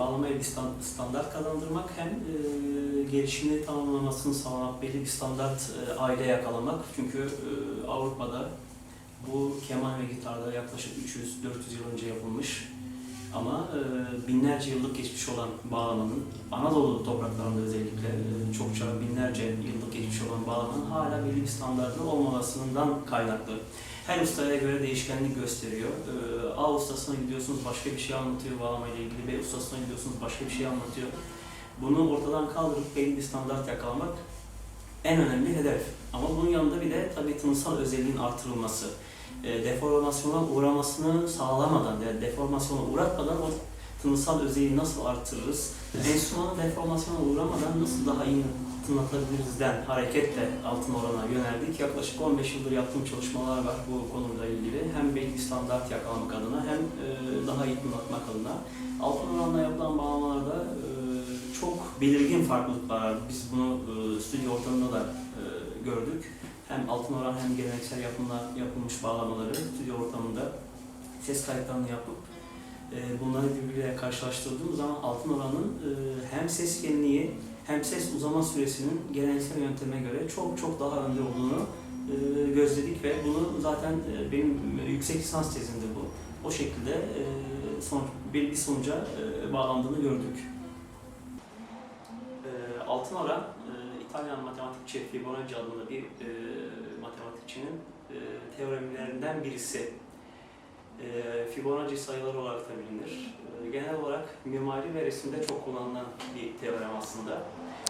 stan- standart kazandırmak hem e, gelişimini tamamlamasını sağlamak, belli bir standart e, aile yakalamak. Çünkü e, Avrupa'da bu keman ve gitarda yaklaşık 300-400 yıl önce yapılmış ama e, binlerce yıllık geçmiş olan bağlamanın, Anadolu topraklarında özellikle e, çokça binlerce yıllık geçmiş olan bağlamanın hala belli bir standartının olmamasından kaynaklı. Her ustaya göre değişkenlik gösteriyor. E, A ustasına gidiyorsunuz başka bir şey anlatıyor bağlama ile ilgili, B ustasına gidiyorsunuz başka bir şey anlatıyor. Bunu ortadan kaldırıp belli bir standart yakalamak en önemli hedef. Ama bunun yanında bir de tabii tınısal özelliğin artırılması e, deformasyona uğramasını sağlamadan, deformasyona uğratmadan o tınısal özelliği nasıl artırırız? Enstrümanı deformasyona uğramadan nasıl daha iyi tınlatabilirizden hareketle altın orana yöneldik. Yaklaşık 15 yıldır yaptığım çalışmalar var bu konuyla ilgili. Hem belli standart yakalamak adına hem e, daha iyi tınlatmak adına. Altın oranla yapılan bağlamalarda e, çok belirgin farklılıklar var. Biz bunu e, stüdyo ortamında da gördük hem altın oran hem geleneksel yapımla yapılmış bağlamaları stüdyo ortamında ses kayıtlarını yapıp bunları birbiriyle karşılaştırdığım zaman altın oranın e, hem ses genliği hem ses uzama süresinin geleneksel yönteme göre çok çok daha önde olduğunu e, gözledik ve bunu zaten e, benim yüksek lisans tezimde bu. O şekilde son, bir, bir sonuca bağlandığını gördük. Altın oran İtalyan matematikçi Fibonacci adında bir matematikçinin teoremlerinden birisi. E, Fibonacci sayıları olarak da bilinir. E, genel olarak mimari ve resimde çok kullanılan bir teorem aslında.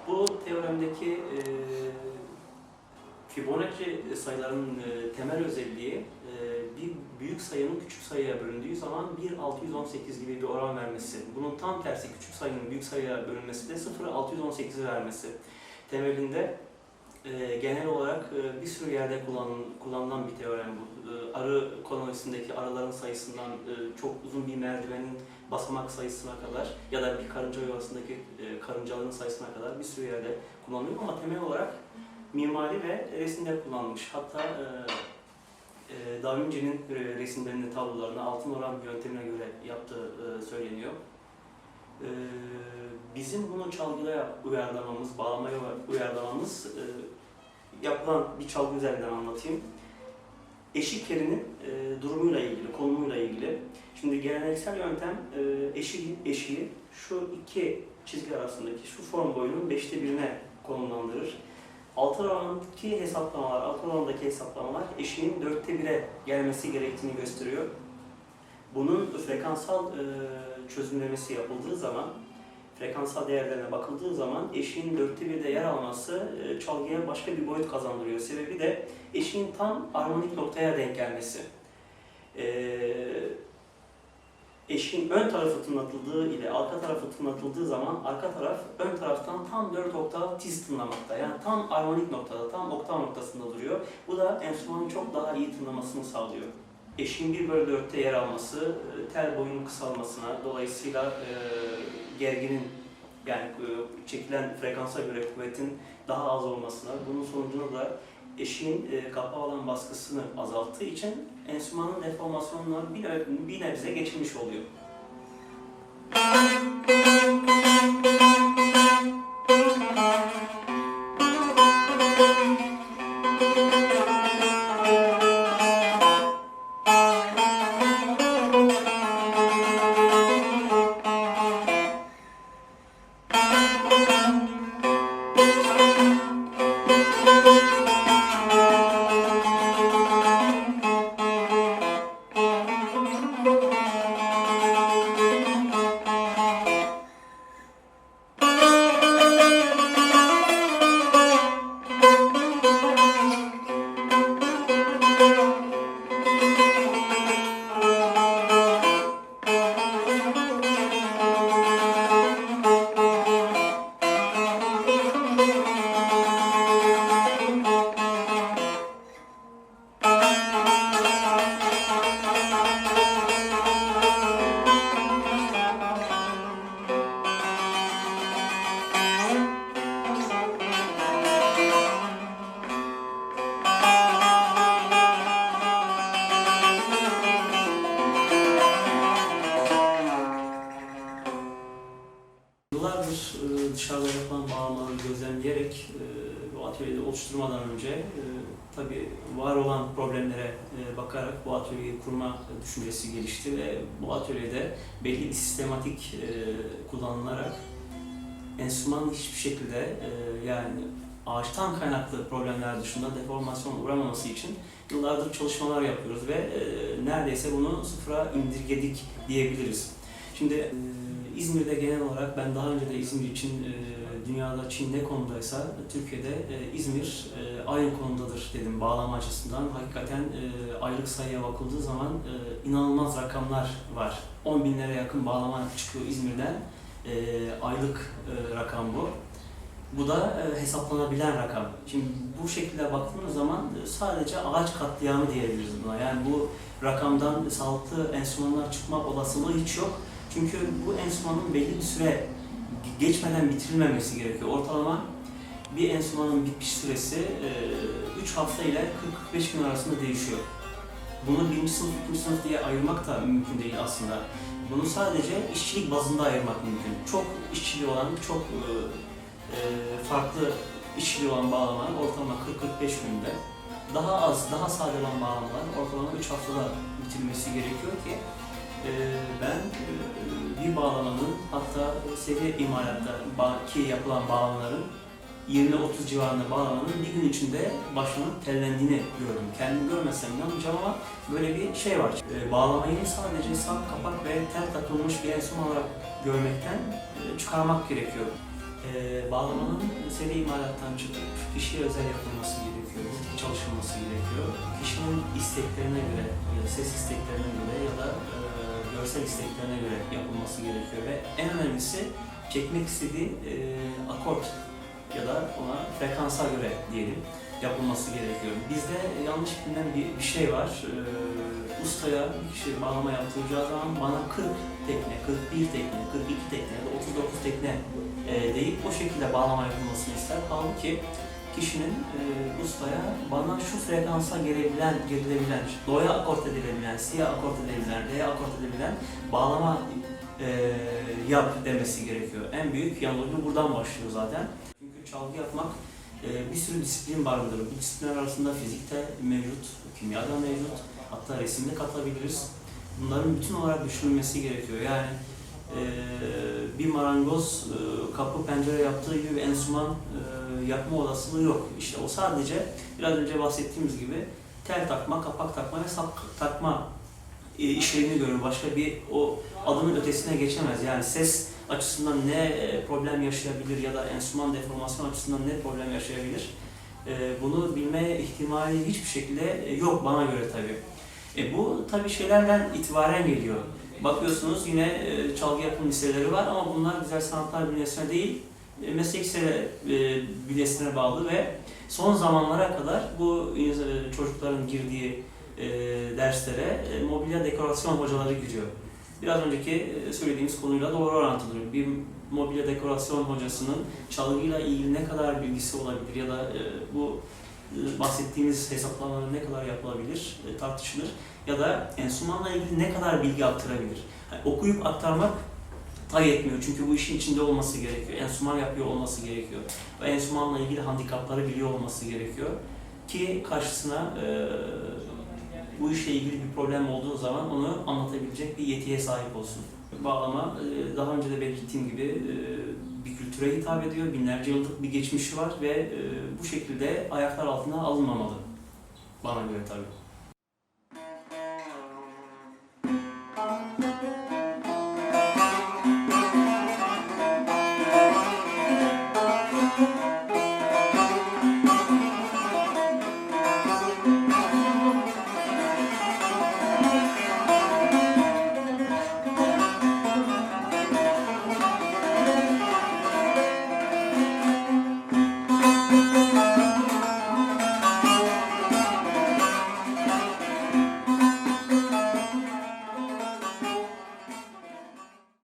Bu teoremdeki e, Fibonacci sayılarının e, temel özelliği e, bir büyük sayının küçük sayıya bölündüğü zaman 1 gibi bir oran vermesi. Bunun tam tersi küçük sayının büyük sayıya bölünmesi de 0 618'i vermesi temelinde e, genel olarak e, bir sürü yerde kullan, kullanılan bir teorem bu. E, arı kolonisindeki arıların sayısından çok uzun bir merdivenin basamak sayısına kadar ya da bir karınca yuvasındaki karıncaların sayısına kadar bir sürü yerde kullanılıyor ama temel olarak mimari ve resimde kullanılmış. Hatta e, Da Vinci'nin e, resimlerini, tablolarını altın oran yöntemine göre yaptığı söyleniyor. Ee, bizim bunu çalgıya uyarlamamız, bağlamaya uyarlamamız e, yapılan bir çalgı üzerinden anlatayım. Eşik yerinin e, durumuyla ilgili, konumuyla ilgili. Şimdi geleneksel yöntem e, eşiği, eşiği şu iki çizgi arasındaki şu form boyunun beşte birine konumlandırır. Altı orandaki hesaplamalar, altı orandaki hesaplamalar eşiğin dörtte bire gelmesi gerektiğini gösteriyor. Bunun frekansal e, çözümlemesi yapıldığı zaman, frekansal değerlerine bakıldığı zaman eşiğin dörtte birde yer alması e, çalgıya başka bir boyut kazandırıyor. Sebebi de eşiğin tam armonik noktaya denk gelmesi. E, eşiğin ön tarafı tınlatıldığı ile arka tarafı tınlatıldığı zaman arka taraf ön taraftan tam 4 oktav tiz tınlamakta. Yani tam armonik noktada, tam oktav noktasında duruyor. Bu da enstrümanın çok daha iyi tınlamasını sağlıyor eşin 1 bölü 4'te yer alması, e, tel boyunun kısalmasına, dolayısıyla e, gerginin yani e, çekilen frekansa göre kuvvetin daha az olmasına, bunun sonucunda da eşiğin e, kapağı olan baskısını azalttığı için enstrümanın deformasyonları bir, bir nebze geçilmiş oluyor. Atölyeyi oluşturmadan önce e, tabii var olan problemlere e, bakarak bu atölyeyi kurma düşüncesi gelişti ve bu atölyede belli bir sistematik e, kullanılarak enstrümanın hiçbir şekilde e, yani ağaçtan kaynaklı problemler dışında deformasyon uğramaması için yıllardır çalışmalar yapıyoruz ve e, neredeyse bunu sıfıra indirgedik diyebiliriz. Şimdi e, İzmir'de genel olarak ben daha önce de İzmir için e, dünyada Çin ne konumdaysa Türkiye'de e, İzmir e, aynı konumdadır dedim bağlama açısından. Hakikaten e, aylık sayıya bakıldığı zaman e, inanılmaz rakamlar var. 10 binlere yakın bağlama çıkıyor İzmir'den. Aylık rakam bu. Bu da hesaplanabilen rakam. Şimdi bu şekilde baktığımız zaman sadece ağaç katliamı diyebiliriz buna. Yani bu rakamdan sağlıklı enstrümanlar çıkma olasılığı hiç yok. Çünkü bu enstrümanın belli bir süre geçmeden bitirilmemesi gerekiyor. Ortalama bir enstrümanın bitmiş süresi 3 hafta ile 40-45 gün arasında değişiyor. Bunu birinci sınıf, ikinci sınıf diye ayırmak da mümkün değil aslında. Bunu sadece işçilik bazında ayırmak mümkün. Çok işçiliği olan, çok e, e, farklı işçiliği olan bağlamalar ortalama 40-45 günde. Daha az, daha sade olan bağlamalar ortalama 3 haftada bitirilmesi gerekiyor ki e, ben e, bir bağlamanın hatta seviye imalatta ki yapılan bağlamaların 20-30 civarında bağlamanın bir gün içinde başlanıp tellendiğini gördüm. Kendim görmesem inanmayacağım ama böyle bir şey var. E, bağlamayı sadece sap, kapak ve tel takılmış bir enstrüman olarak görmekten e, çıkarmak gerekiyor. E, bağlamanın seri imalattan çıkıp kişiye özel yapılması gerekiyor, çalışılması gerekiyor. Kişinin isteklerine göre, ses isteklerine göre ya da e, görsel isteklerine göre yapılması gerekiyor ve en önemlisi çekmek istediği e, akort ya da ona frekansa göre diyelim yapılması gerekiyor. Bizde yanlış bilinen bir, bir şey var. E, ustaya bir kişi bağlama yaptıracağı zaman bana 40 tekne, 41 tekne, 42 tekne ya da 39 tekne e, deyip o şekilde bağlama yapılmasını ister. Halbuki kişinin e, ustaya bana şu frekansa gelebilen, gerilebilen, do'ya akort edilebilen, si'ye akort edilebilen, re'ye akort edilebilen bağlama e, yap demesi gerekiyor. En büyük yanılgı buradan başlıyor zaten. Çünkü çalgı yapmak e, bir sürü disiplin barındırır. Bu disiplinler arasında fizikte mevcut, kimyada mevcut, hatta resimde katabiliriz. Bunların bütün olarak düşünülmesi gerekiyor. Yani bir marangoz e, kapı pencere yaptığı gibi bir enstrüman e, yapma olasılığı yok. İşte o sadece biraz önce bahsettiğimiz gibi tel takma, kapak takma ve sap takma e, işlevini görür. Başka bir o adımın ötesine geçemez. Yani ses açısından ne problem yaşayabilir ya da enstrüman deformasyon açısından ne problem yaşayabilir? Bunu bilme ihtimali hiçbir şekilde yok bana göre tabii. E bu tabii şeylerden itibaren geliyor. Bakıyorsunuz yine e, çalgı yapım liseleri var ama bunlar güzel sanatlar bünyesine değil, e, meslek lise e, bünyesine bağlı ve son zamanlara kadar bu e, çocukların girdiği e, derslere mobilya dekorasyon hocaları giriyor. Biraz önceki söylediğimiz konuyla doğru orantılı. Bir mobilya dekorasyon hocasının çalgıyla ilgili ne kadar bilgisi olabilir ya da bu e, bahsettiğimiz hesaplamaların ne kadar yapılabilir e, tartışılır ya da enstrümanla ilgili ne kadar bilgi aktarabilir. Yani okuyup aktarmak da yetmiyor çünkü bu işin içinde olması gerekiyor. Enstrüman yapıyor olması gerekiyor. Ve enstrümanla ilgili handikapları biliyor olması gerekiyor ki karşısına e, bu işle ilgili bir problem olduğu zaman onu anlatabilecek bir yetiye sahip olsun. Bağlama e, daha önce de belirttiğim gibi e, bir kültüre hitap ediyor. Binlerce yıllık bir geçmişi var ve e, bu şekilde ayaklar altına alınmamalı. Bana göre tabii.